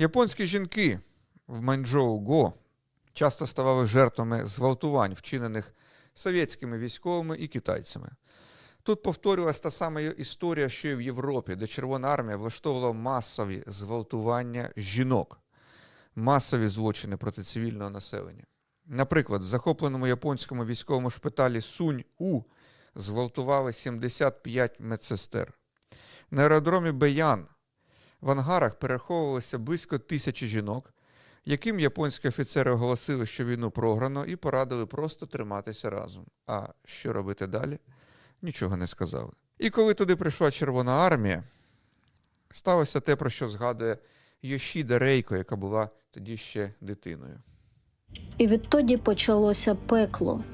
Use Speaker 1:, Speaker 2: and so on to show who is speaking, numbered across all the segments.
Speaker 1: Японські жінки в Маньчжоу-Го часто ставали жертвами зґвалтувань, вчинених совєтськими військовими і китайцями. Тут повторювалася та сама історія, що і в Європі, де Червона армія влаштовувала масові зґвалтування жінок, масові злочини проти цивільного населення. Наприклад, в захопленому японському військовому шпиталі Сунь-У зґвалтували 75 медсестер. На аеродромі Беян в ангарах переховувалося близько тисячі жінок, яким японські офіцери оголосили, що війну програно, і порадили просто триматися разом. А що робити далі? Нічого не сказали. І коли туди прийшла Червона армія, сталося те, про що згадує Йошіда Рейко, яка була тоді ще дитиною.
Speaker 2: І відтоді почалося пекло.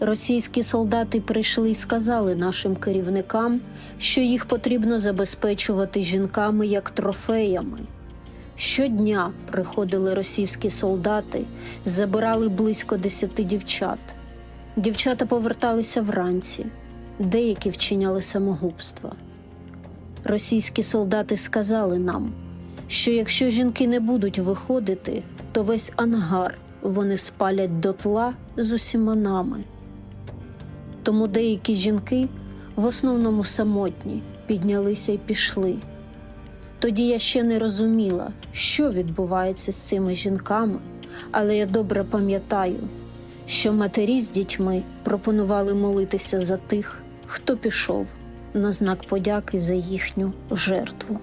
Speaker 2: Російські солдати прийшли і сказали нашим керівникам, що їх потрібно забезпечувати жінками як трофеями. Щодня приходили російські солдати, забирали близько десяти дівчат. Дівчата поверталися вранці, деякі вчиняли самогубство. Російські солдати сказали нам, що якщо жінки не будуть виходити, то весь ангар вони спалять дотла з усіма нами. Тому деякі жінки, в основному самотні, піднялися і пішли. Тоді я ще не розуміла, що відбувається з цими жінками, але я добре пам'ятаю, що матері з дітьми пропонували молитися за тих, хто пішов на знак подяки за їхню жертву.